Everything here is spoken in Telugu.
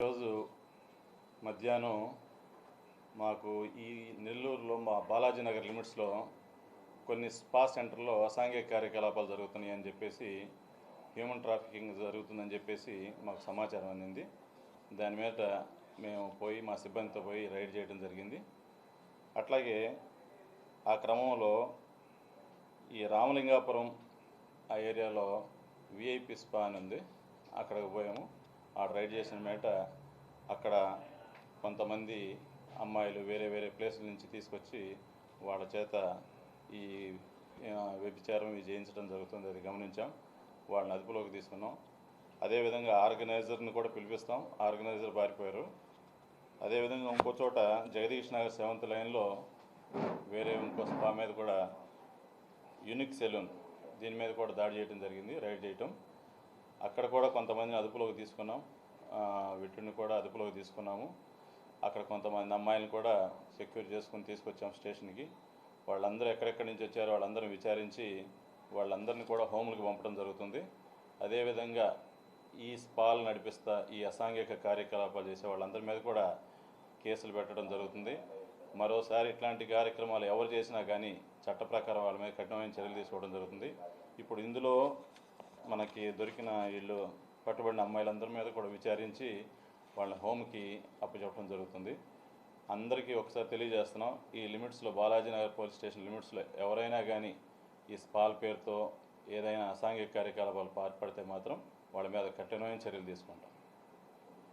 ఈరోజు మధ్యాహ్నం మాకు ఈ నెల్లూరులో మా బాలాజీ నగర్ లిమిట్స్లో కొన్ని స్పా సెంటర్లో అసాంఘిక కార్యకలాపాలు జరుగుతున్నాయి అని చెప్పేసి హ్యూమన్ ట్రాఫికింగ్ జరుగుతుందని చెప్పేసి మాకు సమాచారం అందింది. దాని మీద మేము పోయి మా సిబ్బందితో పోయి రైడ్ చేయడం జరిగింది. అట్లాగే ఆ క్రమంలో ఈ రామలింగాపురం ఆ ఏరియాలో విఐపి స్పా అని ఉంది. అక్కడికి పోయాము. ఆ రైడ్ చేసిన మేట అక్కడ కొంతమంది అమ్మాయిలు వేరే వేరే ప్లేసుల నుంచి తీసుకొచ్చి వాళ్ళ చేత ఈ వ్యభిచారం ఇవి చేయించడం జరుగుతుంది అది గమనించాం. వాళ్ళని అదుపులోకి తీసుకున్నాం. అదేవిధంగా ఆర్గనైజర్ని కూడా పిలిపిస్తాం. ఆర్గనైజర్ పారిపోయారు. అదేవిధంగా ఇంకో చోట జగదీష్ నగర్ సెవెంత్ లైన్లో వేరే ఇంకో స్పా మీద కూడా యూనిక్ సెలూన్ దీని మీద కూడా దాడి చేయడం జరిగింది రైడ్ చేయటం. అక్కడ కూడా కొంతమందిని అదుపులోకి తీసుకున్నాం. విటుడిని వీటిని కూడా అదుపులోకి తీసుకున్నాము. అక్కడ కొంతమంది అమ్మాయిలను కూడా సెక్యూర్ చేసుకుని తీసుకొచ్చాం స్టేషన్కి. వాళ్ళందరూ ఎక్కడెక్కడి నుంచి వచ్చారో వాళ్ళందరిని విచారించి వాళ్ళందరినీ కూడా హోములకు పంపడం జరుగుతుంది. అదేవిధంగా ఈ స్పాల్ నడిపిస్తా ఈ అసాంఘిక కార్యకలాపాలు చేసే వాళ్ళందరి మీద కూడా కేసులు పెట్టడం జరుగుతుంది. మరోసారి ఇట్లాంటి కార్యక్రమాలు ఎవరు చేసినా కానీ చట్ట ప్రకారం వాళ్ళ మీద కఠినమైన చర్యలు తీసుకోవడం జరుగుతుంది. ఇప్పుడు ఇందులో మనకి దొరికిన వీళ్ళు పట్టుబడిన అమ్మాయిలందరి మీద కూడా విచారించి వాళ్ళ హోమ్కి అప్పచెప్పడం జరుగుతుంది. అందరికీ ఒకసారి తెలియజేస్తున్నాం ఈ లిమిట్స్లో బాలాజీ నగర్ పోలీస్ స్టేషన్ లిమిట్స్లో ఎవరైనా కానీ ఈ స్పాల్ పేరుతో ఏదైనా అసాంఘిక కార్యకలాపాలు పాల్పడితే మాత్రం వాళ్ళ మీద కఠినమైన చర్యలు తీసుకుంటాం.